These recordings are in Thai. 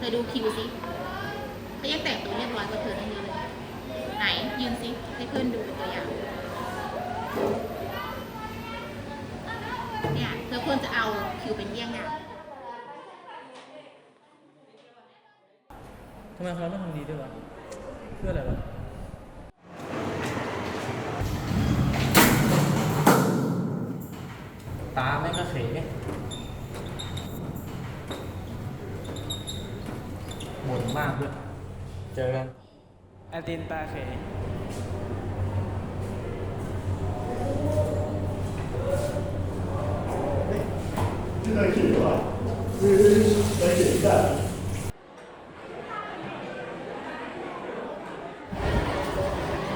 คิวสิเขายังแต่งตัวเรียบร้อยกว่าเธอทั้งเยอะเลย ไหนยืนสิให้เพื่อนดูเป็นตัวอย่าง เนี่ยเธอควรจะเอาคิวเป็นเยี่ยงอย่าง ทำไมเขาต้องทำดีด้วยวะเพื่ออะไรวะตาแม่งก็เข บ่นมากด้วยเจอกันแอดดินตาเข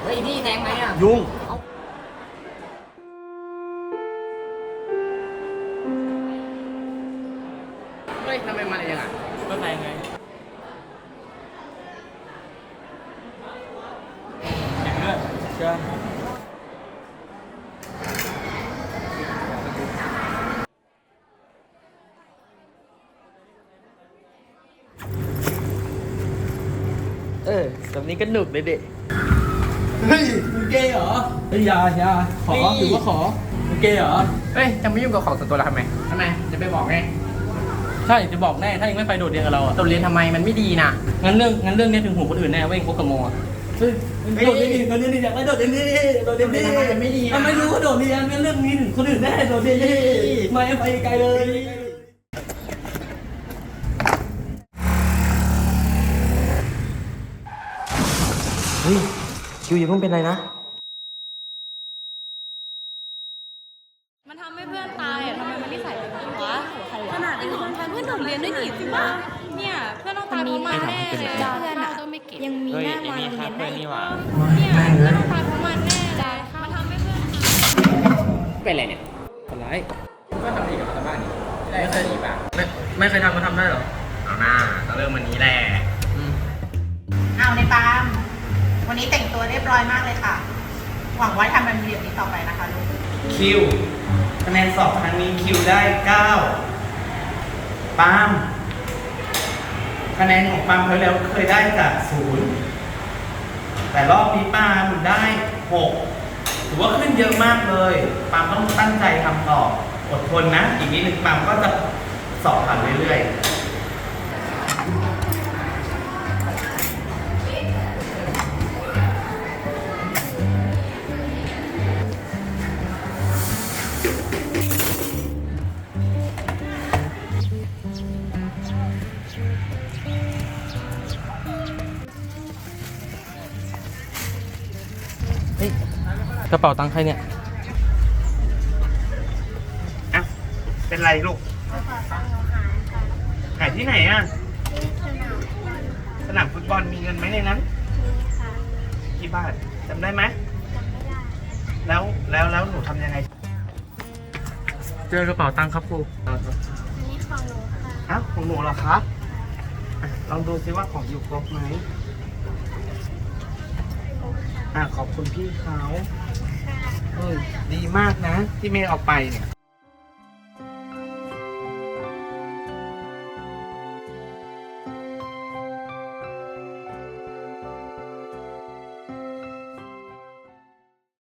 เฮ้ยพี่แทงไหมอะ ยุ่งเฮ้ยทำไมมาอะไรยังอะก็ไปไงแข่งด้วยเจอกันเออแบบนี้ก็หนุกเลยเด็กเฮ้ยมึงเกย์เหรอเฮ้ยอยาอยาขอเฮ้ยถือว่าขอมึงเกย์เหรอ เฮ้ยจะไม่ยุ่งกับของส่วนตัวเราทำไมทำไม จะไปบอกไงใช่จะบอกแน่ ถ้าเองไม่ไปโดดเรียนกับเราอะตัวเรียนทำไมมันไม่ดีนะงั้นเรื่องงั้นเรื่องนี้ถึงหูคนอื่นแน่ว่าเองคบกับโมอะ เฮ้ยเฮ้ยโดดเรียนดิโดดเรียนดิอยากไปโดดเรียนดิโดดเรียนดิทำไม่ดีไม่รู้ว่าโดดเรียนงั้นเรื่องนี้ถึงคนอื่นแน่โดดเรียนดิไม่ไปไกลเลยเฮ้ยคิวอย่าเพิ่งเป็นไรนะ มันทำให้เพื่อนตายอะทำไมมันนิสัยแบบนี้วะขนาดเป็นคนทำเพื่อนโดดเรียนด้วยนี่สิวะเนี่ยเพื่อนต้องตายเพราะมันแน่เลยเพื่อนอะ ยังมีหน้ามาโรงเรียนได้อีกเนี่ยเพื่อนต้องตายเพราะมันแน่เลยมันทำให้เพื่อนเป็นอะไรเนี่ยคนร้ายก็ทำดีกับชาวบ้านนี่ได้แค่นี้ป่ะไม่ไม่เคยทำก็ทำได้เหรอเอาหน้าก็เริ่มวันนี้แหละเอาในปาล์มวันนี้แต่งตัวเรียบร้อยมากเลยค่ะ หวังว่าทำมันดีแบบนี้ต่อไปนะคะลูกคิวคะแนนสอบครั้งนี้คิวได้9ปาล์ม คะแนนของปาล์มเคยแล้วเคยได้จากศูนย์แต่รอบนี้ปาล์มได้หกถือว่าขึ้นเยอะมากเลยปาล์มต้องตั้งใจทำต่ออดทนนะ อีกนิดหนึ่งปาล์มก็จะสอบผ่านเรื่อยๆ กระเป๋าตังค์ใครเนี่ยอะเป็นไรลูกหายที่ไหนอะ สนามฟุตบอลมีเงินไหมในนั้น กี่บาทจำได้ไหม แล้วแล้วแล้วหนูทำยังไง เจอกระเป๋าตังค์ครับครูอ้าวของหนูเหรอครับอะลองดูซิว่าของอยู่ครบไหม อะขอบคุณพี่เขาเออดีมากนะ ที่เมย์เอาไปเนี่ย